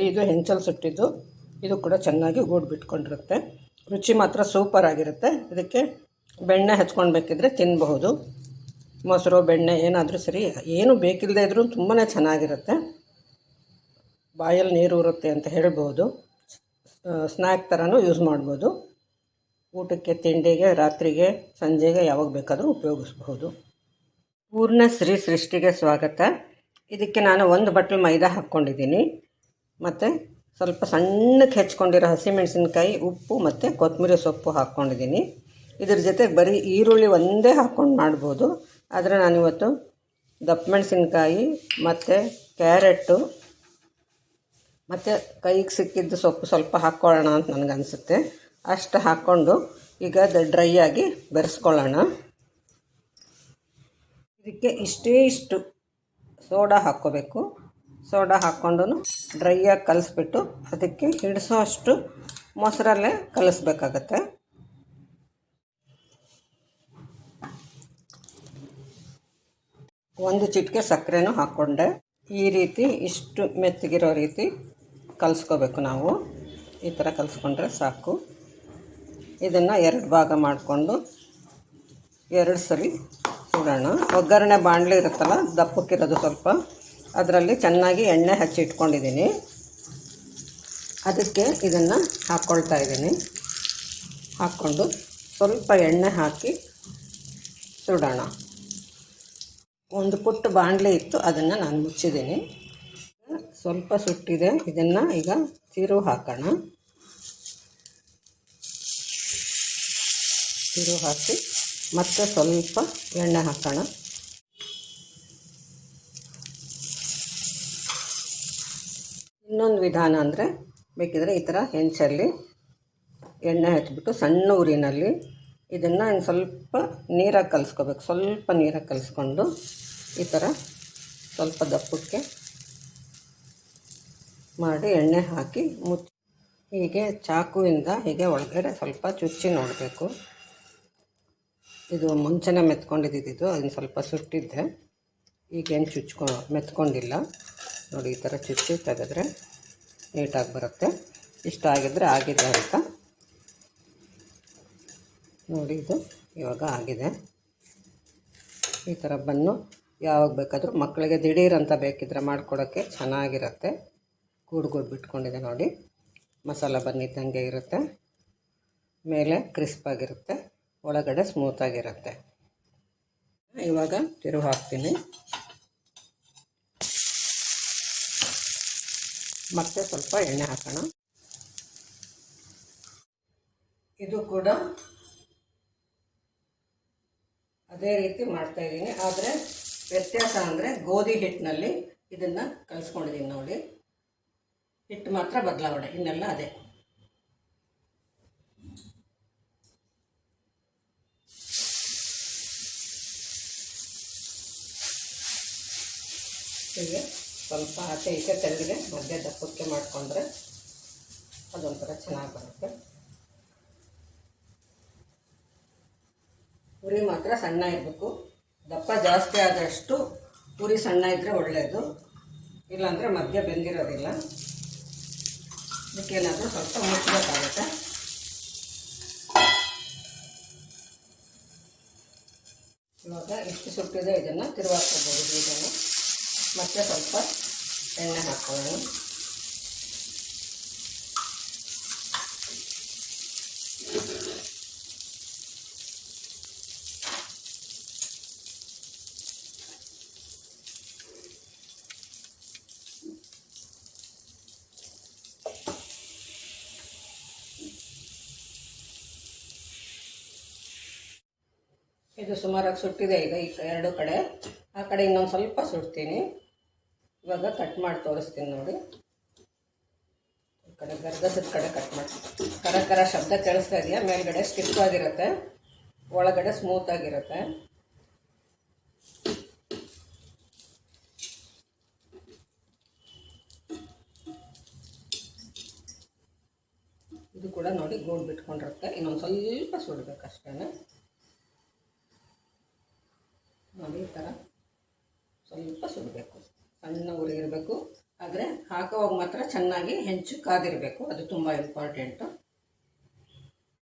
ನೋಡಿ, ಇದು ಹೆಂಚಲ್ಲಿ ಸುಟ್ಟಿದ್ದು. ಇದು ಕೂಡ ಚೆನ್ನಾಗಿ ಗೂಡು ಬಿಟ್ಕೊಂಡಿರುತ್ತೆ. ರುಚಿ ಮಾತ್ರ ಸೂಪರ್ ಆಗಿರುತ್ತೆ. ಇದಕ್ಕೆ ಬೆಣ್ಣೆ ಹಚ್ಕೊಂಡು ಬೇಕಿದ್ರೆ ತಿನ್ನಬಹುದು ಮೊಸರು, ಬೆಣ್ಣೆ ಏನಾದರೂ ಸರಿ, ಏನು ಬೇಕಿಲ್ಲದೆ ಇದ್ರೂ ತುಂಬಾ ಚೆನ್ನಾಗಿರುತ್ತೆ. ಬಾಯಲ್ಲಿ ನೀರು ಇರುತ್ತೆ ಅಂತ ಹೇಳ್ಬೋದು ಸ್ನ್ಯಾಕ್ ಥರನೂ ಯೂಸ್ ಮಾಡ್ಬೋದು. ಊಟಕ್ಕೆ, ತಿಂಡಿಗೆ, ರಾತ್ರಿಗೆ, ಸಂಜೆಗೆ ಯಾವಾಗ ಬೇಕಾದರೂ ಉಪಯೋಗಿಸ್ಬಹುದು. ಪೂರ್ಣ ಶ್ರೀ ಸೃಷ್ಟಿಗೆ ಸ್ವಾಗತ. ಇದಕ್ಕೆ ನಾನು ಒಂದು ಬಟ್ಲು ಮೈದಾ ಹಾಕ್ಕೊಂಡಿದ್ದೀನಿ. ಮತ್ತು ಸ್ವಲ್ಪ ಸಣ್ಣಕ್ಕೆ ಹೆಚ್ಕೊಂಡಿರೋ ಹಸಿಮೆಣಸಿನ್ಕಾಯಿ, ಉಪ್ಪು ಮತ್ತು ಕೊತ್ತಂಬರಿ ಸೊಪ್ಪು ಹಾಕ್ಕೊಂಡಿದ್ದೀನಿ. ಇದ್ರ ಜೊತೆಗೆ ಬರೀ ಈರುಳ್ಳಿ ಒಂದೇ ಹಾಕ್ಕೊಂಡು ಮಾಡ್ಬೋದು. ಆದರೆ ನಾನಿವತ್ತು ದಪ್ಪ ಮೆಣಸಿನ್ಕಾಯಿ ಮತ್ತು ಕ್ಯಾರೆಟು ಮತ್ತು ಕೈಗೆ ಸಿಕ್ಕಿದ್ದು ಸೊಪ್ಪು ಸ್ವಲ್ಪ ಹಾಕ್ಕೊಳ್ಳೋಣ ಅಂತ ನನಗನ್ಸುತ್ತೆ ಅಷ್ಟು ಹಾಕ್ಕೊಂಡು ಈಗ ಅದು ಡ್ರೈ ಆಗಿ ಬೆರೆಸ್ಕೊಳ್ಳೋಣ. ಇದಕ್ಕೆ ಇಷ್ಟೇ ಇಷ್ಟು ಸೋಡಾ ಹಾಕ್ಕೋಬೇಕು. ಸೋಡಾ ಹಾಕ್ಕೊಂಡು ಡ್ರೈಯಾಗಿ ಕಲಿಸ್ಬಿಟ್ಟು ಅದಕ್ಕೆ ಹಿಡಿಸೋ ಅಷ್ಟು ಮೊಸರಲ್ಲೇ ಕಲಿಸ್ಬೇಕಾಗತ್ತೆ. ಒಂದು ಚಿಟಿಕೆ ಸಕ್ಕರೆನೂ ಹಾಕ್ಕೊಂಡೆ. ಈ ರೀತಿ ಇಷ್ಟು ಮೆತ್ತಗಿರೋ ರೀತಿ ಕಲಿಸ್ಕೋಬೇಕು ನಾವು. ಈ ಥರ ಕಲಿಸ್ಕೊಂಡ್ರೆ ಸಾಕು. ಇದನ್ನು ಎರಡು ಭಾಗ ಮಾಡಿಕೊಂಡು ಎರಡು ಸರಿ ಸುಡೋಣ. ಒಗ್ಗರಣೆ ಬಾಣಲಿ ಇರುತ್ತಲ್ಲ, ದಪ್ಪಕ್ಕಿರೋದು ಸ್ವಲ್ಪ. ಅದರಲ್ಲಿ ಚೆನ್ನಾಗಿ ಎಣ್ಣೆ ಹಚ್ಚಿ ಇಟ್ಕೊಂಡಿದ್ದೀನಿ. ಅದಕ್ಕೆ ಇದನ್ನು ಹಾಕ್ಕೊಳ್ತಾ ಇದ್ದೀನಿ. ಹಾಕ್ಕೊಂಡು ಸ್ವಲ್ಪ ಎಣ್ಣೆ ಹಾಕಿ ಸುಡೋಣ. ಒಂದು ಪುಟ್ಟ ಬಾಣಲೆ ಇತ್ತು, ಅದನ್ನು ನಾನು ಮುಚ್ಚಿದ್ದೀನಿ. ಸ್ವಲ್ಪ ಸುಟ್ಟಿದೆ, ಇದನ್ನು ಈಗ ತಿರು ಹಾಕೋಣ. ತಿರು ಹಾಕಿ ಮತ್ತೆ ಸ್ವಲ್ಪ ಎಣ್ಣೆ ಹಾಕೋಣ. ಇನ್ನೊಂದು ವಿಧಾನ ಅಂದರೆ ಬೇಕಿದ್ರೆ ಈ ಥರ ಹೆಂಚಲ್ಲಿ ಎಣ್ಣೆ ಹಚ್ಚಿಬಿಟ್ಟು ಸಣ್ಣ ಊರಿನಲ್ಲಿ ಇದನ್ನು ಇನ್ನು ಸ್ವಲ್ಪ ನೀರಾಗಿ ಕಲಿಸ್ಕೋಬೇಕು. ಸ್ವಲ್ಪ ನೀರಾಗಿ ಕಲಿಸ್ಕೊಂಡು ಈ ಥರ ಸ್ವಲ್ಪ ದಪ್ಪಕ್ಕೆ ಮಾಡಿ ಎಣ್ಣೆ ಹಾಕಿ ಮುಚ್ಚಿ ಹೀಗೆ ಚಾಕುವಿಂದ ಹೀಗೆ ಒಳಗಡೆ ಸ್ವಲ್ಪ ಚುಚ್ಚಿ ನೋಡಬೇಕು. ಇದು ಮುಂಚೆನೇ ಮೆತ್ಕೊಂಡಿದ್ದಿದ್ದು ಅದನ್ನು ಸ್ವಲ್ಪ ಸುಟ್ಟಿದ್ದೆ. ಈಗೇನು ಚುಚ್ಕೊ, ಮೆತ್ಕೊಂಡಿಲ್ಲ. ನೋಡಿ ಈ ಥರ ಚುಚ್ಚಿ ತೆಗೆದ್ರೆ ನೀಟಾಗಿ ಬರುತ್ತೆ. ಇಷ್ಟ ಆಗಿದ್ರೆ ಆಗಿದೆ ಅಂತ. ನೋಡಿ ಇದು ಇವಾಗ ಆಗಿದೆ. ಈ ಥರ ಬನ್ನು ಯಾವಾಗ ಬೇಕಾದರೂ ಮಕ್ಕಳಿಗೆ ದಿಢೀರಂತ ಬೇಕಿದ್ರೆ ಮಾಡಿಕೊಡೋಕ್ಕೆ ಚೆನ್ನಾಗಿರುತ್ತೆ. ಕೂಡ್ಗೂಡ್ ಗೂಡು ಬಿಟ್ಕೊಂಡಿದೆ ನೋಡಿ. ಮಸಾಲ ಬನ್ನಿದ್ದಂಗೆ ಇರುತ್ತೆ. ಮೇಲೆ ಕ್ರಿಸ್ಪಾಗಿರುತ್ತೆ ಒಳಗಡೆ ಸ್ಮೂತಾಗಿರುತ್ತೆ ಇವಾಗ ತಿರುವು ಹಾಕ್ತೀನಿ. ಮತ್ತೆ ಸ್ವಲ್ಪ ಎಣ್ಣೆ ಹಾಕೋಣ. ಇದು ಕೂಡ ಅದೇ ರೀತಿ ಮಾಡ್ತಾ ಇದ್ದೀನಿ. ಆದರೆ ವ್ಯತ್ಯಾಸ ಅಂದರೆ ಗೋಧಿ ಹಿಟ್ಟಿನಲ್ಲಿ ಇದನ್ನು ಕಲಿಸ್ಕೊಂಡಿದ್ದೀನಿ ನೋಡಿ. ಹಿಟ್ಟು ಮಾತ್ರ ಬದಲಾವಣೆ, ಇನ್ನೆಲ್ಲ ಅದೇ. ಹೀಗೆ. ಸ್ವಲ್ಪ ಆಚೆ ಈಚೆ ತೆಗೆದಿಗೆ ಮಧ್ಯೆ ದಪ್ಪಕ್ಕೆ ಮಾಡಿಕೊಂಡ್ರೆ ಅದೊಂಥರ ಚೆನ್ನಾಗಿ ಬರುತ್ತೆ. ಉರಿ ಮಾತ್ರ ಸಣ್ಣ ಇರಬೇಕು. ದಪ್ಪ ಜಾಸ್ತಿ ಆದಷ್ಟು ಉರಿ ಸಣ್ಣ ಇದ್ದರೆ ಒಳ್ಳೆಯದು ಇಲ್ಲಾಂದರೆ ಮಧ್ಯ ಬೆಂದಿರೋದಿಲ್ಲ. ಅದಕ್ಕೇನಾದರೂ ಸ್ವಲ್ಪ ಮುಚ್ಚಬೇಕಾಗುತ್ತೆ ಇವಾಗ ಎಷ್ಟು ಸುಟ್ಟಿದೆ ಇದನ್ನು ತಿರುವಾಕ್ಕೋಬೋದು ಇದನ್ನು ಮತ್ತೆ ಸ್ವಲ್ಪ ಎಣ್ಣೆ ಹಾಕೊಳ್ಳೋಣ. ಇದು ಸುಮಾರಾಗಿ ಸುಟ್ಟಿದೆ ಈಗ ಈ ಎರಡು ಕಡೆ. ಆ ಕಡೆ ಇನ್ನೊಂದು ಸ್ವಲ್ಪ ಸುಡ್ತೀನಿ. ಇವಾಗ ಕಟ್ ಮಾಡಿ ತೋರಿಸ್ತೀನಿ ನೋಡಿ. ಈ ಕಡೆ ಗರ್ಗಸದ ಕಡೆ ಕಟ್ ಮಾಡಿ. ಕರ ಕರ ಶಬ್ದ ಕೇಳಿಸ್ತಾ ಇದೆಯಾ? ಮೇಲ್ಗಡೆ ಸ್ಟಿಫ್ ಆಗಿರುತ್ತೆ. ಒಳಗಡೆ ಸ್ಮೂತ್ ಆಗಿರುತ್ತೆ. ಇದು ಕೂಡ ನೋಡಿ ಗೋಡ್ ಬಿಟ್ಕೊಂಡಿರುತ್ತೆ. ಇನ್ನೊಂದು ಸ್ವಲ್ಪ ಸುಡ್ಬೇಕಷ್ಟೇ ನೋಡಿ ಈ ಥರ ಸ್ವಲ್ಪ ಸುಡಬೇಕು. ಸಣ್ಣ ಉರಿ ಇರಬೇಕು ಆದರೆ ಹಾಕೋವಾಗ ಮಾತ್ರ ಚೆನ್ನಾಗಿ ಹೆಂಚು ಕಾದಿರಬೇಕು. ಅದು ತುಂಬ ಇಂಪಾರ್ಟೆಂಟು